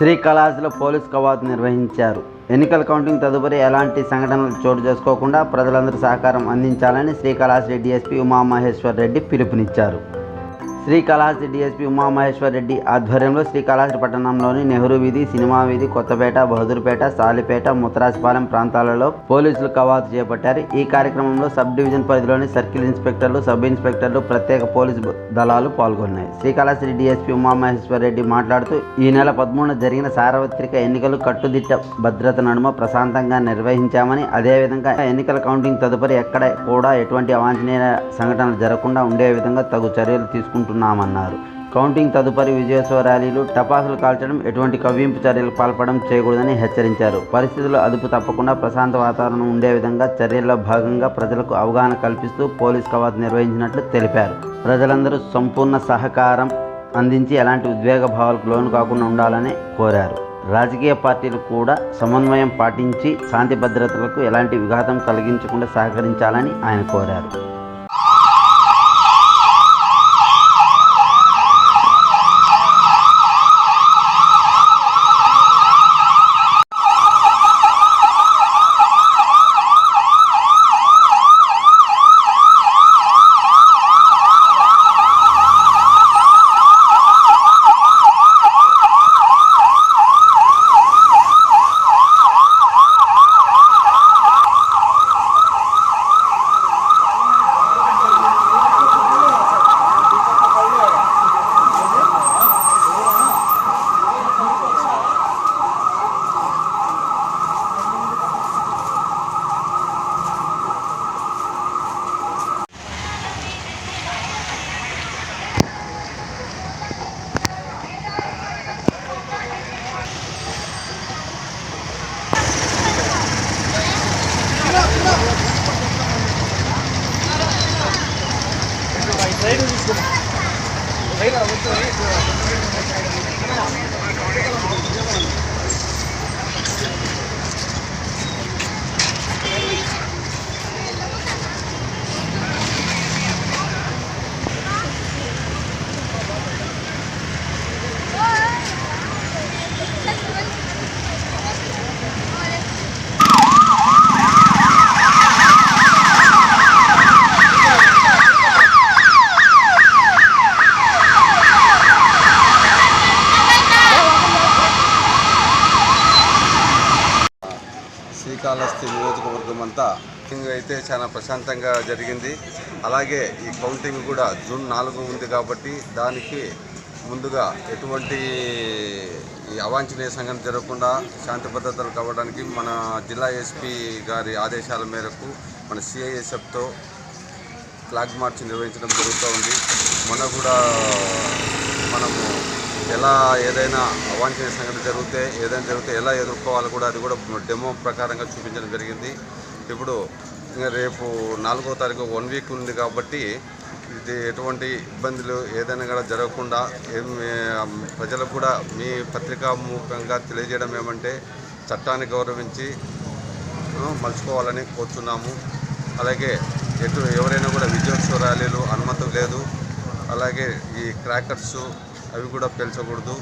శ్రీకాళహస్తిలో police కవాతు నిర్వహించారు. ఎన్నికల కౌంటింగ్ తదుపరి ఎలాంటి సంఘటనలు చోటు చేసుకోకుండా ప్రజలందరూ సహకారం అందించాలని శ్రీకాళహస్తి డీఎస్పీ ఉమామహేశ్వర్ రెడ్డి పిలుపునిచ్చారు. శ్రీకాళహస్తి డిఎస్పీ ఉమామహేశ్వర్ రెడ్డి ఆధ్వర్యంలో శ్రీకాళహస్తి పట్టణంలోని నెహ్రూ వీధి సినిమా వీధి కొత్తపేట బహదూర్పేట సాలిపేట ముత్తరాజపాలెం ప్రాంతాలలో పోలీసులు కవాతు చేపట్టారు. ఈ కార్యక్రమంలో సబ్ డివిజన్ పరిధిలోని సర్కిల్ ఇన్స్పెక్టర్లు సబ్ ఇన్స్పెక్టర్లు ప్రత్యేక పోలీసు దళాలు పాల్గొన్నాయి. శ్రీకాళహస్తి డిఎస్పీ ఉమామహేశ్వర్ రెడ్డి మాట్లాడుతూ ఈ నెల పదమూడున జరిగిన సార్వత్రిక ఎన్నికలు కట్టుదిట్ట భద్రత నడుమ ప్రశాంతంగా నిర్వహించామని అదేవిధంగా ఎన్నికల కౌంటింగ్ తదుపరి ఎక్కడ కూడా ఎటువంటి అవాంఛనీయ సంఘటనలు జరగకుండా ఉండే విధంగా తగు చర్యలు చేస్తున్నామన్నారు. కౌంటింగ్ తదుపరి విజయోత్సవ ర్యాలీలు టపాసులు కాల్చడం ఎటువంటి కవ్వింపు చర్యలకు పాల్పడడం చేయకూడదని హెచ్చరించారు. పరిస్థితులు అదుపు తప్పకుండా ప్రశాంత వాతావరణం ఉండే విధంగా చర్యల్లో భాగంగా ప్రజలకు అవగాహన కల్పిస్తూ పోలీస్ కవాతు నిర్వహించినట్లు తెలిపారు. ప్రజలందరూ సంపూర్ణ సహకారం అందించి ఎలాంటి ఉద్వేగ భావాలకు లోను కాకుండా ఉండాలని కోరారు. రాజకీయ పార్టీలు కూడా సమన్వయం పాటించి శాంతి భద్రతలకు ఎలాంటి విఘాతం కలిగించకుండా సహకరించాలని ఆయన కోరారు. రైలు తీసుకున్నాం. రైలు శ్రీకాళహస్తి నియోజకవర్గం అంతా కౌంటింగ్ అయితే చాలా ప్రశాంతంగా జరిగింది. అలాగే ఈ కౌంటింగ్ కూడా జూన్ నాలుగు ఉంది కాబట్టి దానికి ముందుగా ఎటువంటి ఈ అవాంఛనీయ సంఘటన జరగకుండా శాంతి భద్రతలు కావడానికి మన జిల్లా ఎస్పీ గారి ఆదేశాల మేరకు మన సిఐఎస్ఎఫ్తో ఫ్లాగ్ మార్చ్ నిర్వహించడం జరుగుతూ ఉంది మొన్న కూడా మనము ఎలా ఏదైనా అవాంఛనీయ సంఘటన జరిగితే ఏదైనా జరిగితే ఎలా ఎదుర్కోవాలో కూడా అది కూడా డెమో ప్రకారంగా చూపించడం జరిగింది. ఇప్పుడు ఇంకా రేపు నాలుగో తారీఖు వన్ వీక్ ఉంది కాబట్టి ఇది ఎటువంటి ఇబ్బందులు ఏదైనా కూడా జరగకుండా ప్రజలకు కూడా మీ పత్రికాముఖంగా తెలియజేయడం ఏమంటే చట్టాన్ని గౌరవించి మలుచుకోవాలని కోరుతున్నాము అలాగే ఎటు ఎవరైనా కూడా విజయోత్సవ ర్యాలీలు అనుమతి లేదు. అలాగే ఈ క్రాకర్స్ అవి కూడా పెంచకూడదు